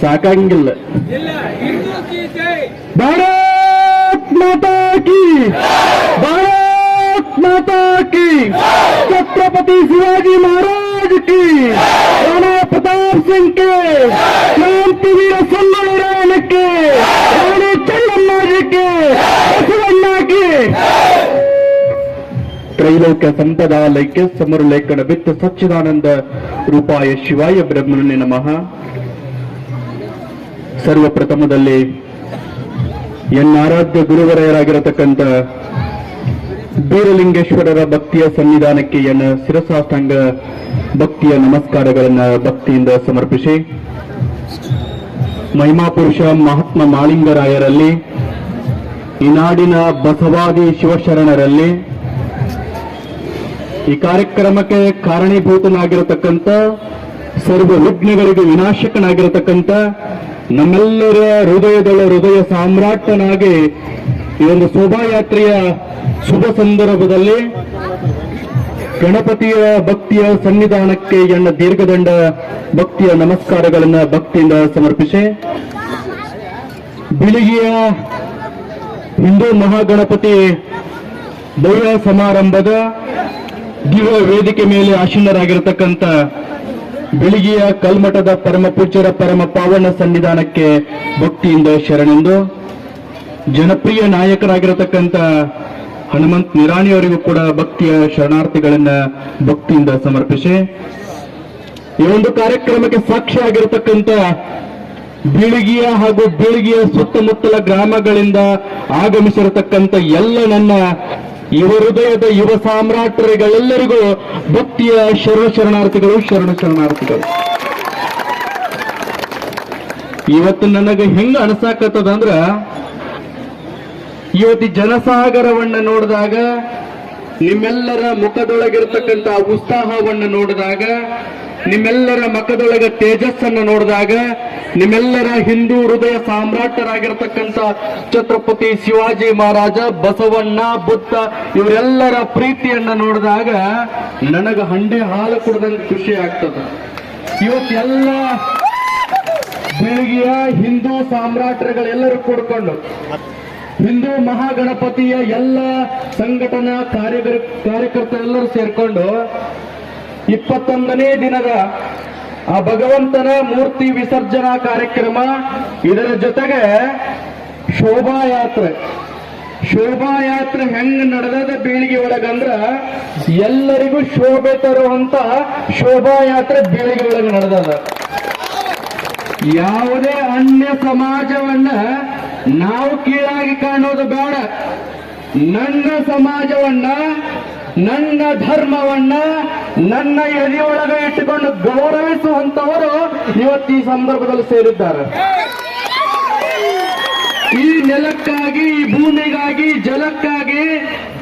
ಸಾಕಾಗಿಲ್ಲ ಭಾರತ್ ಮಾತಾ ಕಿ ಭಾರತ್ ಮಾತಾ ಕಿ ಛತ್ರಪತಿ ಶಿವಾಜಿ ಮಹಾರಾಜ್ ಕಿ ರಾಣಾ ಪ್ರತಾಪ್ ಸಿಂಗ್ ಕೆ ಕ್ರಾಂತಿವೀರ ಸೊಲ್ಲಣಿ ರಾಯಣಕ್ಕೆ ರಾಣಿ ಚೆನ್ನಮ್ಮಾಜಿ ಕೆ ಬಸವಣ್ಣ की ತ್ರೈಲೋಕ್ಯ ಸಂಪದಾಲಯಕ್ಕೆ ಸಮರು ಲೇಖನ ಬಿತ್ತು ಸಚ್ಚಿದಾನಂದ ರೂಪಾಯ ಶಿವಾಯ ಬ್ರಹ್ಮನೇ ನಮಃ. ಸರ್ವಪ್ರಥಮದಲ್ಲಿ ಎನ್ನಾರಾಧ್ಯ ಗುರುವರೆಯರಾಗಿರತಕ್ಕಂಥ ಬೀರಲಿಂಗೇಶ್ವರರ ಭಕ್ತಿಯ ಸನ್ನಿಧಾನಕ್ಕೆ ಎನ್ನ ಶಿರಸಾಷ್ಟಾಂಗ ಭಕ್ತಿಯ ನಮಸ್ಕಾರಗಳನ್ನು ಭಕ್ತಿಯಿಂದ ಸಮರ್ಪಿಸಿ. ಮಹಿಮಾಪುರುಷ ಮಹಾತ್ಮ ಮಾಳಿಂಗರಾಯರಲ್ಲಿ, ಈ ನಾಡಿನ ಬಸವಾದಿ ಶಿವಶರಣರಲ್ಲಿ ಈ ಕಾರ್ಯಕ್ರಮಕ್ಕೆ ಕಾರಣೀಭೂತನಾಗಿರತಕ್ಕಂಥ ಸರ್ವ ವಿಘ್ನಗಳಿಗೆ ವಿನಾಶಕನಾಗಿರತಕ್ಕಂಥ ನಮ್ಮೆಲ್ಲರ ಹೃದಯದೊಳ ಹೃದಯ ಸಾಮ್ರಾಟನಾಗಿ ಈ ಒಂದು ಶೋಭಾಯಾತ್ರೆಯ ಶುಭ ಸಂದರ್ಭದಲ್ಲಿ ಗಣಪತಿಯ ಭಕ್ತಿಯ ಸನ್ನಿಧಾನಕ್ಕೆ ಎಣ್ಣ ದೀರ್ಘದಂಡ ಭಕ್ತಿಯ ನಮಸ್ಕಾರಗಳನ್ನ ಭಕ್ತಿಯಿಂದ ಸಮರ್ಪಿಸಿ, ಬಿಳಿಗಿಯ ಹಿಂದೂ ಮಹಾಗಣಪತಿ ದೈವ ಸಮಾರಂಭದ ದಿವ್ಯ ವೇದಿಕೆ ಮೇಲೆ ಆಶೀನರಾಗಿರತಕ್ಕಂಥ ಬೆಳಗಿಯ ಕಲ್ಮಠದ ಪರಮ ಪೂಜ್ಯರ ಪರಮ ಪಾವನ ಸನ್ನಿಧಾನಕ್ಕೆ ಭಕ್ತಿಯಿಂದ ಶರಣೆಂದು ಜನಪ್ರಿಯ ನಾಯಕರಾಗಿರತಕ್ಕಂಥ ಹನುಮಂತ್ ನಿರಾಣಿಯವರಿಗೂ ಕೂಡ ಭಕ್ತಿಯ ಶರಣಾರ್ಥಿಗಳನ್ನ ಭಕ್ತಿಯಿಂದ ಸಮರ್ಪಿಸಿ. ಈ ಒಂದು ಕಾರ್ಯಕ್ರಮಕ್ಕೆ ಸಾಕ್ಷಿಯಾಗಿರತಕ್ಕಂಥ ಬೀಳಿಗೆಯ ಹಾಗೂ ಬೀಳಿಗೆಯ ಸುತ್ತಮುತ್ತಲ ಗ್ರಾಮಗಳಿಂದ ಆಗಮಿಸಿರತಕ್ಕಂಥ ಎಲ್ಲ ನನ್ನ ಯುವ ಹೃದಯದ ಯುವ ಸಾಮ್ರಾಟರಿಗಳೆಲ್ಲರಿಗೂ ಭಕ್ತಿಯ ಶರಣ ಶರಣಾರ್ಥಿಗಳು ಶರಣ ಶರಣಾರ್ಥಿಗಳು. ಇವತ್ತು ನನಗೆ ಹೆಂಗ ಅನಸಾಕತ್ತದಂದ್ರ ಇವತ್ತು ಈ ಜನಸಾಗರವನ್ನ ನೋಡಿದಾಗ, ನಿಮ್ಮೆಲ್ಲರ ಮುಖದೊಳಗಿರ್ತಕ್ಕಂಥ ಉತ್ಸಾಹವನ್ನ ನೋಡಿದಾಗ ನಿಮ್ಮೆಲ್ಲರ ಮಖದೊಳಗೆ ತೇಜಸ್ಸನ್ನ ನೋಡಿದಾಗ ನಿಮ್ಮೆಲ್ಲರ ಹಿಂದೂ ಹೃದಯ ಸಾಮ್ರಾಟರಾಗಿರ್ತಕ್ಕಂಥ ಛತ್ರಪತಿ ಶಿವಾಜಿ ಮಹಾರಾಜ, ಬಸವಣ್ಣ, ಬುದ್ಧ ಇವರೆಲ್ಲರ ಪ್ರೀತಿಯನ್ನ ನೋಡಿದಾಗ ನನಗ ಹಂಡೆ ಹಾಲು ಕುಡ್ದಂಗೆ ಖುಷಿ ಆಗ್ತದ. ಇವತ್ತೆಲ್ಲ ಬೆಳಗಿಯ ಹಿಂದೂ ಸಾಮ್ರಾಟರುಗಳೆಲ್ಲರೂ ಕೂಡ್ಕೊಂಡು ಹಿಂದೂ ಮಹಾಗಣಪತಿಯ ಎಲ್ಲ ಸಂಘಟನಾ ಕಾರ್ಯಕರ್ ಕಾರ್ಯಕರ್ತರೆಲ್ಲರೂ ಸೇರ್ಕೊಂಡು ಇಪ್ಪತ್ತೊಂದನೇ ದಿನದ ಆ ಭಗವಂತನ ಮೂರ್ತಿ ವಿಸರ್ಜನಾ ಕಾರ್ಯಕ್ರಮ. ಇದರ ಜೊತೆಗೆ ಶೋಭಾಯಾತ್ರೆ. ಶೋಭಾಯಾತ್ರೆ ಹೆಂಗ್ ನಡೆದದ ಬೀಳಿಗೆ ಒಳಗಂದ್ರ ಎಲ್ಲರಿಗೂ ಶೋಭೆ ತರುವಂತ ಶೋಭಾಯಾತ್ರೆ ಬೀಳಿಗೆ ಒಳಗ ನಡೆದದ. ಯಾವುದೇ ಅನ್ಯ ಸಮಾಜವನ್ನ ನಾವು ಕೀಳಾಗಿ ಕಾಣೋದು ಬೇಡ. ನನ್ನ ಸಮಾಜವನ್ನ ನನ್ನ ಧರ್ಮವನ್ನ ನನ್ನ ಎದೆಯೊಳಗೆ ಇಟ್ಟುಕೊಂಡು ಗೌರವಿಸುವಂತವರು ಇವತ್ತು ಈ ಸಂದರ್ಭದಲ್ಲಿ ಸೇರಿದ್ದಾರೆ. ಈ ನೆಲಕ್ಕಾಗಿ, ಈ ಭೂಮಿಗಾಗಿ, ಜಲಕ್ಕಾಗಿ,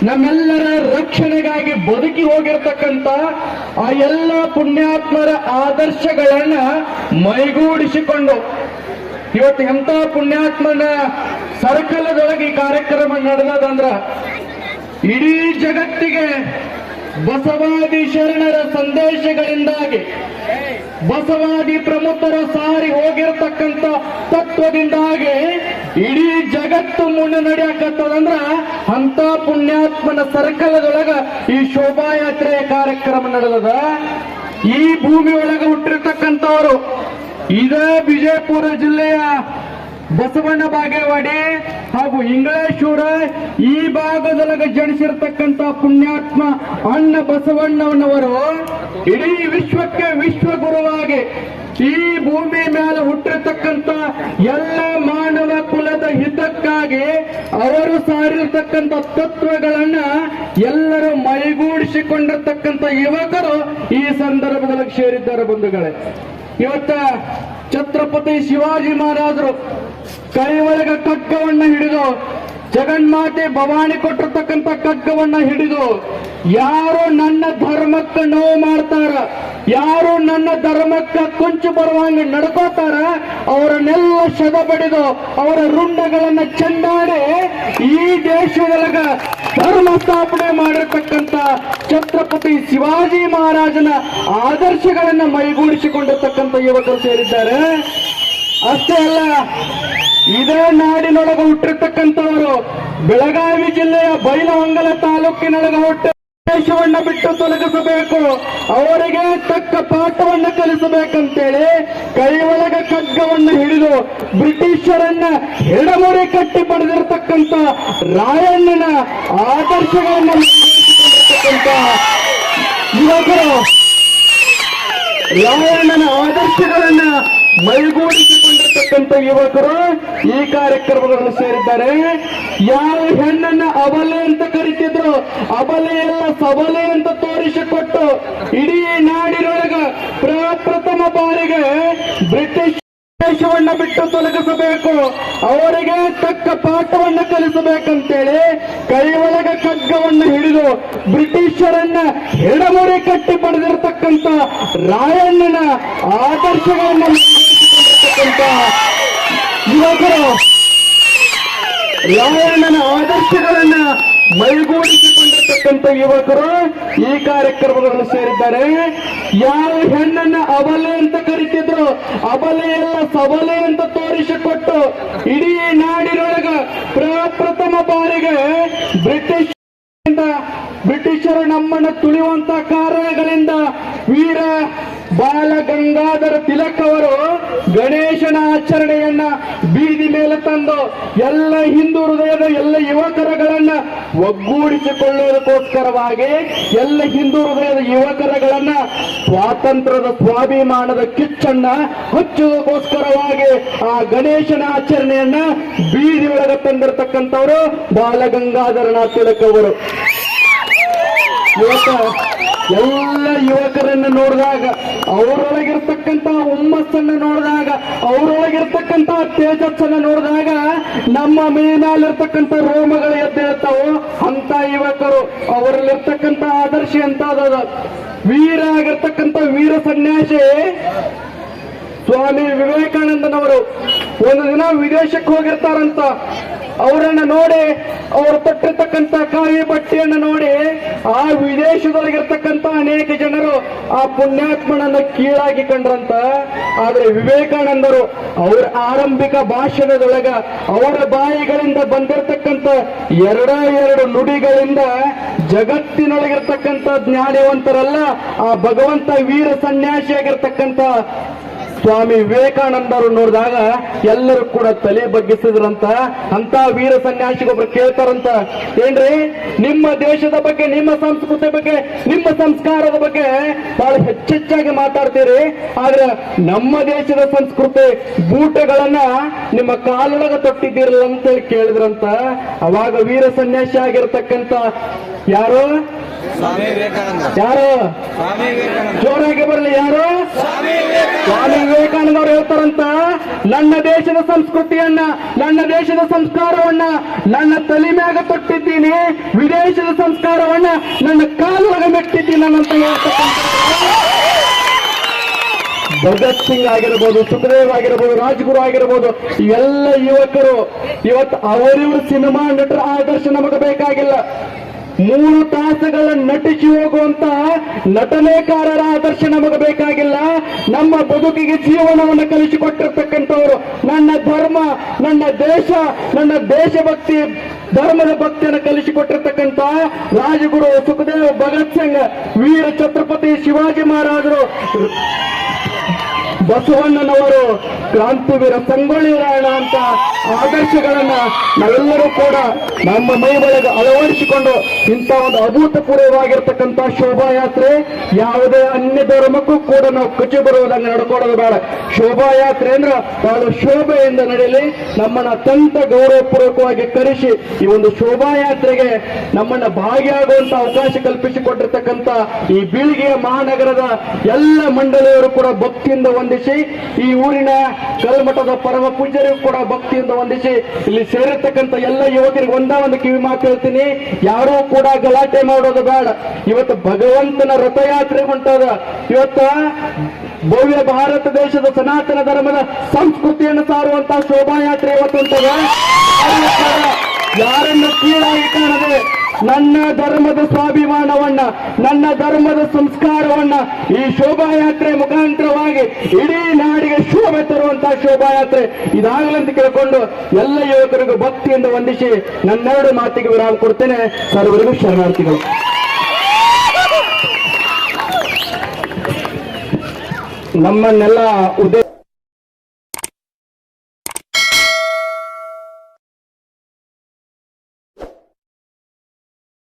ನಮ್ಮೆಲ್ಲರ ರಕ್ಷಣೆಗಾಗಿ ಬದುಕಿ ಹೋಗಿರ್ತಕ್ಕಂಥ ಆ ಎಲ್ಲ ಪುಣ್ಯಾತ್ಮರ ಆದರ್ಶಗಳನ್ನ ಮೈಗೂಡಿಸಿಕೊಂಡು ಇವತ್ತು ಎಂತ ಪುಣ್ಯಾತ್ಮನ ಸರ್ಕಲದೊಳಗೆ ಈ ಕಾರ್ಯಕ್ರಮ ನಡೆದದಂದ್ರ ಇಡೀ ಜಗತ್ತಿಗೆ ಬಸವಾದಿ ಶರಣರ ಸಂದೇಶಗಳಿಂದಾಗಿ ಬಸವಾದಿ ಪ್ರಮುಖರ ಸಾರಿ ಹೋಗಿರತಕ್ಕಂತ ತತ್ವದಿಂದಾಗಿ ಇಡೀ ಜಗತ್ತು ಮುಂದೆ ನಡೆಯಕತ್ತದಂದ್ರ ಅಂತ ಪುಣ್ಯಾತ್ಮನ ಸರ್ಕಲದೊಳಗ ಈ ಶೋಭಾಯಾತ್ರೆ ಕಾರ್ಯಕ್ರಮ ನಡೆದದ. ಈ ಭೂಮಿ ಒಳಗೆ ಹುಟ್ಟಿರ್ತಕ್ಕಂಥವರು ಇದೇ ವಿಜಯಪುರ ಜಿಲ್ಲೆಯ ಬಸವಣ್ಣ ಬಾಗೇವಾಡಿ ಹಾಗೂ ಇಂಗಳೇಶ್ವರ ಈ ಭಾಗದೊಳಗೆ ಜನಿಸಿರ್ತಕ್ಕಂಥ ಪುಣ್ಯಾತ್ಮ ಅಣ್ಣ ಬಸವಣ್ಣನವರು ಇಡೀ ವಿಶ್ವಕ್ಕೆ ವಿಶ್ವಗುರುವಾಗಿ ಈ ಭೂಮಿ ಮೇಲೆ ಹುಟ್ಟಿರ್ತಕ್ಕಂಥ ಎಲ್ಲ ಮಾನವ ಕುಲದ ಹಿತಕ್ಕಾಗಿ ಅವರು ಸಾರಿರ್ತಕ್ಕಂಥ ತತ್ವಗಳನ್ನ ಎಲ್ಲರೂ ಮೈಗೂಡಿಸಿಕೊಂಡಿರ್ತಕ್ಕಂಥ ಯುವಕರು ಈ ಸಂದರ್ಭದಲ್ಲಿ ಸೇರಿದ್ದಾರೆ ಬಂಧುಗಳೇ. ಇವತ್ತ ಛತ್ರಪತಿ ಶಿವಾಜಿ ಮಹಾರಾಜರು ಕೈ ಒಳಗ ಖಡ್ಗವನ್ನ ಹಿಡಿದು, ಜಗನ್ಮಾತೆ ಭವಾನಿ ಕೊಟ್ಟಿರ್ತಕ್ಕಂಥ ಖಡ್ಗವನ್ನ ಹಿಡಿದು, ಯಾರು ನನ್ನ ಧರ್ಮಕ್ಕೆ ನೋವು ಮಾಡ್ತಾರ, ಯಾರು ನನ್ನ ಧರ್ಮಕ್ಕೆ ಕೊಂಚು ಬರುವಂಗೆ ನಡ್ಕೋತಾರ, ಅವರನ್ನೆಲ್ಲ ಶದ ಬಡಿದು ಅವರ ರುಂಡಗಳನ್ನ ಚೆಂಡಾಡಿ ಈ ದೇಶದೊಳಗ ಧರ್ಮ ಸ್ಥಾಪನೆ ಮಾಡಿರ್ತಕ್ಕಂಥ ಛತ್ರಪತಿ ಶಿವಾಜಿ ಮಹಾರಾಜನ ಆದರ್ಶಗಳನ್ನ ಮೈಗೂಡಿಸಿಕೊಂಡಿರ್ತಕ್ಕಂಥ ಯುವಕರು ಸೇರಿದ್ದಾರೆ. ಅಷ್ಟೇ ಅಲ್ಲ, ಇದೇ ನಾಡಿನೊಳಗೆ ಹುಟ್ಟಿರ್ತಕ್ಕಂಥವರು ಬೆಳಗಾವಿ ಜಿಲ್ಲೆಯ ಬೈಲಹೊಂಗಲ ತಾಲೂಕಿನೊಳಗೆ ಹುಟ್ಟಿ ದೇಶವನ್ನ ಬಿಟ್ಟು ತೊಲಗಿಸಬೇಕು. ಅವರಿಗೆ ತಕ್ಕ ಪಾಠವನ್ನ ಕಲಿಸಬೇಕಂತೇಳಿ ಕೈ ಒಳಗ ಖಡ್ಗವನ್ನ ಹಿಡಿದು ಬ್ರಿಟಿಷರನ್ನ ಎಡಮೊರೆ ಕಟ್ಟಿ ಪಡೆದಿರತಕ್ಕಂತ ರಾಯಣ್ಣನ ಆದರ್ಶಗಳನ್ನ ಯುವಕರು ರಾಯಣ್ಣನ ಆದರ್ಶಗಳನ್ನ ಮೈಗೂಡಿಸಿಕೊಂಡಿರ್ತಕ್ಕಂಥ ಯುವಕರು ಈ ಕಾರ್ಯಕ್ರಮಗಳನ್ನು ಸೇರಿದ್ದಾರೆ. ಯಾವ ಹೆಣ್ಣನ್ನ ಅಬಲೆ ಅಂತ ಕರಿತಿದ್ರು, ಅಬಲೆ ಎಲ್ಲ ಸಬಲೆ ಅಂತ ತೋರಿಸಿಕೊಟ್ಟು ಇಡೀ ನಾಡಿನೊಳಗ ಪ್ರಪ್ರಥಮ ಬಾರಿಗೆ ಬ್ರಿಟಿಷ್ ದೇಶವನ್ನ ಬಿಟ್ಟು ತೊಲಗಿಸಬೇಕು, ಅವರಿಗೆ ತಕ್ಕ ಪಾಠವನ್ನ ಕಲಿಸಬೇಕಂತೇಳಿ ಕೈ ಒಳಗ ಕಗ್ಗವನ್ನು ಹಿಡಿದು ಬ್ರಿಟಿಷರನ್ನ ಎಡಮುರಿ ಕಟ್ಟಿ ಪಡೆದಿರತಕ್ಕಂತ ರಾಯಣ್ಣನ ಆದರ್ಶಗಳನ್ನ ಮೈಗೂಡಿಸಿಕೊಂಡಿರ್ತಕ್ಕಂಥ ಯುವಕರು ರಾಯಣ್ಣನ ಆದರ್ಶಗಳನ್ನ ಮೈಗೂಡಿಸಿಕೊಂಡಿರ್ತಕ್ಕಂಥ ಯುವಕರು ಈ ಕಾರ್ಯಕ್ರಮಗಳನ್ನು ಸೇರಿದ್ದಾರೆ. ಯಾವ ಹೆಣ್ಣನ್ನ ಅಬಲೆ ಅಂತ ಕರಿತಿದ್ರು, ಅಬಲೆ ಎಲ್ಲ ಸಬಲೆ ಅಂತ ತೋರಿಸಿಕೊಟ್ಟು ಇಡೀ ನಾಡಿನೊಳಗ ಪ್ರಪ್ರಥಮ ಬಾರಿಗೆ ಬ್ರಿಟಿಷ್ ಬ್ರಿಟಿಷರು ನಮ್ಮನ್ನು ತುಳಿಯುವಂತ ಕಾರಣಗಳಿಂದ ವೀರ ಬಾಲ ಗಂಗಾಧರ ತಿಲಕ್ ಅವರು ಗಣೇಶನ ಆಚರಣೆಯನ್ನ ಬೀದಿ ಮೇಲೆ ತಂದು ಎಲ್ಲ ಹಿಂದೂ ಹೃದಯದ ಎಲ್ಲ ಯುವಕರಗಳನ್ನ ಒಗ್ಗೂಡಿಸಿಕೊಳ್ಳುವುದಕ್ಕೋಸ್ಕರವಾಗಿ ಎಲ್ಲ ಹಿಂದೂ ಹೃದಯದ ಯುವಕರಗಳನ್ನ ಸ್ವಾತಂತ್ರ್ಯದ ಸ್ವಾಭಿಮಾನದ ಕಿಚ್ಚನ್ನ ಹಚ್ಚುವುದಕ್ಕೋಸ್ಕರವಾಗಿ ಆ ಗಣೇಶನ ಆಚರಣೆಯನ್ನ ಬೀದಿ ಒಳಗೆ ತಂದಿರತಕ್ಕಂಥವರು ಬಾಲಗಂಗಾಧರನಾಥ್ ತಿಲಕ್ ಅವರು. ಇವತ್ತ ಎಲ್ಲ ಯುವಕರನ್ನ ನೋಡಿದಾಗ ಅವರೊಳಗಿರ್ತಕ್ಕಂತ ಹುಮ್ಮಸ್ಸನ್ನ ನೋಡಿದಾಗ ಅವರೊಳಗಿರ್ತಕ್ಕಂತ ತೇಜಸ್ಸನ್ನ ನೋಡಿದಾಗ ನಮ್ಮ ಮೇಲಿರ್ತಕ್ಕಂಥ ರೋಮಗಳು ಎದ್ದೇಳ್ತಾವು ಅಂತ ಯುವಕರು ಅವರಲ್ಲಿರ್ತಕ್ಕಂಥ ಆದರ್ಶ ಅಂತ ವೀರ ಆಗಿರ್ತಕ್ಕಂಥ ವೀರ ಸನ್ಯಾಸಿ ಸ್ವಾಮಿ ವಿವೇಕಾನಂದನವರು. ಒಂದು ದಿನ ವಿದೇಶಕ್ಕೆ ಹೋಗಿರ್ತಾರಂತ. ಅವರನ್ನ ನೋಡಿ, ಅವರು ತೊಟ್ಟಿರ್ತಕ್ಕಂಥ ಕಾವಿ ಬಟ್ಟೆಯನ್ನ ನೋಡಿ, ಆ ವಿದೇಶದೊಳಗಿರ್ತಕ್ಕಂಥ ಅನೇಕ ಜನರು ಆ ಪುಣ್ಯಾತ್ಮನನ್ನ ಕೀಳಾಗಿ ಕಂಡ್ರಂತ. ಆದ್ರೆ ವಿವೇಕಾನಂದರು ಅವರ ಆರಂಭಿಕ ಭಾಷಣದೊಳಗ ಅವರ ಬಾಯಿಗಳಿಂದ ಬಂದಿರತಕ್ಕಂತ ಎರಡ ಎರಡು ನುಡಿಗಳಿಂದ ಜಗತ್ತಿನೊಳಗಿರ್ತಕ್ಕಂಥ ಜ್ಞಾನವಂತರಲ್ಲ ಆ ಭಗವಂತ ವೀರ ಸನ್ಯಾಸಿಯಾಗಿರ್ತಕ್ಕಂಥ ಸ್ವಾಮಿ ವಿವೇಕಾನಂದರು ನೋಡಿದಾಗ ಎಲ್ಲರೂ ಕೂಡ ತಲೆ ಬಗ್ಗಿಸಿದ್ರಂತ ಅಂತ ವೀರ ಸನ್ಯಾಸಿಗೊಬ್ರು ಕೇಳ್ತಾರಂತ. ಏನ್ರಿ? ನಿಮ್ಮ ದೇಶದ ಬಗ್ಗೆ, ನಿಮ್ಮ ಸಂಸ್ಕೃತಿ ಬಗ್ಗೆ, ನಿಮ್ಮ ಸಂಸ್ಕಾರದ ಬಗ್ಗೆ ಬಹಳ ಹೆಚ್ಚೆಚ್ಚಾಗಿ ಮಾತಾಡ್ತೀರಿ. ಆದ್ರೆ ನಮ್ಮ ದೇಶದ ಸಂಸ್ಕೃತಿ ಬೂಟಗಳನ್ನ ನಿಮ್ಮ ಕಾಲೊಳಗ ತೊಟ್ಟಿದ್ದೀರಲ್ಲ ಅಂತ ಕೇಳಿದ್ರಂತ. ಅವಾಗ ವೀರ ಸನ್ಯಾಸಿ ಆಗಿರ್ತಕ್ಕಂಥ ಯಾರು? ಸ್ವಾಮಿ ವಿವೇಕಾನಂದ. ಯಾರು? ಜೋರಾಗಿ ಬರಲಿ ಯಾರು? ಸ್ವಾಮಿ ವಿವೇಕಾನಂದ. ಅವರು ಹೇಳ್ತಾರಂತ. ನನ್ನ ದೇಶದ ಸಂಸ್ಕೃತಿಯನ್ನ ನನ್ನ ದೇಶದ ಸಂಸ್ಕಾರವನ್ನ ನನ್ನ ತಲೆ ಮ್ಯಾಗ ತೊಟ್ಟಿದ್ದೀನಿ. ವಿದೇಶದ ಸಂಸ್ಕಾರವನ್ನ ನನ್ನ ಕಾಲುವಾಗ ಮೆಟ್ಟಿದ್ದೀನಿ ಅಂತ ಹೇಳ್ತಕ್ಕಂಥ ಭಗತ್ ಸಿಂಗ್ ಆಗಿರ್ಬೋದು ಸುಖದೇವ್ ಆಗಿರ್ಬೋದು ರಾಜ್ಗುರು ಆಗಿರ್ಬೋದು ಇವೆಲ್ಲ ಯುವಕರು. ಇವತ್ತು ಅವರಿವರು ಸಿನಿಮಾ ನಟರ ಆದರ್ಶ ನಮಗೆ ಬೇಕಾಗಿಲ್ಲ. ಮೂರು ತಾಸುಗಳ ನಟಿಸಿ ಹೋಗುವಂತ ನಟನೆಕಾರರ ಆದರ್ಶ ನಮಗೆ ಬೇಕಾಗಿಲ್ಲ. ನಮ್ಮ ಬದುಕಿಗೆ ಜೀವನವನ್ನು ಕಲಿಸಿಕೊಟ್ಟಿರ್ತಕ್ಕಂಥವ್ರು ನನ್ನ ಧರ್ಮ, ನನ್ನ ದೇಶ, ನನ್ನ ದೇಶಭಕ್ತಿ, ಧರ್ಮದ ಭಕ್ತಿಯನ್ನು ಕಲಿಸಿಕೊಟ್ಟಿರ್ತಕ್ಕಂಥ ರಾಜಗುರು ಸುಖದೇವ್ ಭಗತ್ ಸಿಂಗ್, ವೀರ ಛತ್ರಪತಿ ಶಿವಾಜಿ ಮಹಾರಾಜರು ಬಸವಣ್ಣನವರು ಕ್ರಾಂತಿವೀರ ಸಂಗೊಳ್ಳಿ ರಾಯಣ ಅಂತ ಆದರ್ಶಗಳನ್ನ ನಾವೆಲ್ಲರೂ ಕೂಡ ನಮ್ಮ ಮೈ ಒಳಗೆ ಅಳವಡಿಸಿಕೊಂಡು ಇಂಥ ಒಂದು ಅಭೂತಪೂರ್ವವಾಗಿರ್ತಕ್ಕಂಥ ಶೋಭಾಯಾತ್ರೆ ಯಾವುದೇ ಅನ್ಯ ಧರ್ಮಕ್ಕೂ ಕೂಡ ನಾವು ಕಚ್ಚಿ ಬರುವುದಂಗೆ ನಡ್ಕೊಳ್ಳೋದು ಬೇಡ. ಶೋಭಾಯಾತ್ರೆ ಅಂದ್ರೆ ಬಹಳ ಶೋಭೆಯಿಂದ ನಡೆಯಲಿ, ನಮ್ಮನ್ನ ಅತ್ಯಂತ ಗೌರವಪೂರ್ವಕವಾಗಿ ಕರೆಸಿ ಈ ಒಂದು ಶೋಭಾಯಾತ್ರೆಗೆ ನಮ್ಮನ್ನ ಭಾಗಿಯಾಗುವಂತ ಅವಕಾಶ ಕಲ್ಪಿಸಿಕೊಟ್ಟಿರ್ತಕ್ಕಂಥ ಈ ಬೀಳಿಗೆಯ ಮಹಾನಗರದ ಎಲ್ಲ ಮಂಡಳಿಯವರು ಕೂಡ ಭಕ್ತಿಯಿಂದ ವಂದಿಸಿ, ಈ ಊರಿನ ಕಲ್ಮಠದ ಪರಮ ಪೂಜ್ಯರಿಗೂ ಕೂಡ ಭಕ್ತಿಯಿಂದ ವಂದಿಸಿ, ಇಲ್ಲಿ ಸೇರಿರ್ತಕ್ಕಂಥ ಎಲ್ಲ ಯುವಕರಿಗೆ ಒಂದ ಒಂದು ಕಿವಿ ಮಾತು ಹೇಳ್ತೀನಿ. ಯಾರೂ ಕೂಡ ಗಲಾಟೆ ಮಾಡೋದು ಬೇಡ. ಇವತ್ತು ಭಗವಂತನ ರಥಯಾತ್ರೆ ಹೊಂಟದ. ಇವತ್ತ ಭವ್ಯ ಭಾರತ ದೇಶದ ಸನಾತನ ಧರ್ಮದ ಸಂಸ್ಕೃತಿಯನ್ನು ಸಾರುವಂತಹ ಶೋಭಾಯಾತ್ರೆ ಇವತ್ತು ಯಾರನ್ನು ಕೀಳಾಗಿ ಕಾಣದೆ ನನ್ನ ಧರ್ಮದ ಸ್ವಾಭಿಮಾನವನ್ನ, ನನ್ನ ಧರ್ಮದ ಸಂಸ್ಕಾರವನ್ನ ಈ ಶೋಭಾಯಾತ್ರೆ ಮುಖಾಂತರವಾಗಿ ಇಡೀ ನಾಡಿಗೆ ಶೋಭೆ ತರುವಂತಹ ಶೋಭಾಯಾತ್ರೆ ಇದಾಗಲಂತ ಕೇಳಿಕೊಂಡು ಎಲ್ಲ ಯುವಕರಿಗೂ ಭಕ್ತಿಯಿಂದ ವಂದಿಸಿ ನನ್ನೆರಡು ಮಾತಿಗೆ ವಿರಾಮ ಕೊಡ್ತೇನೆ. ಸರ್ವರಿಗೂ ಶರಣಾರ್ಥಿಗಳು. ನಮ್ಮನ್ನೆಲ್ಲ ಉದಯ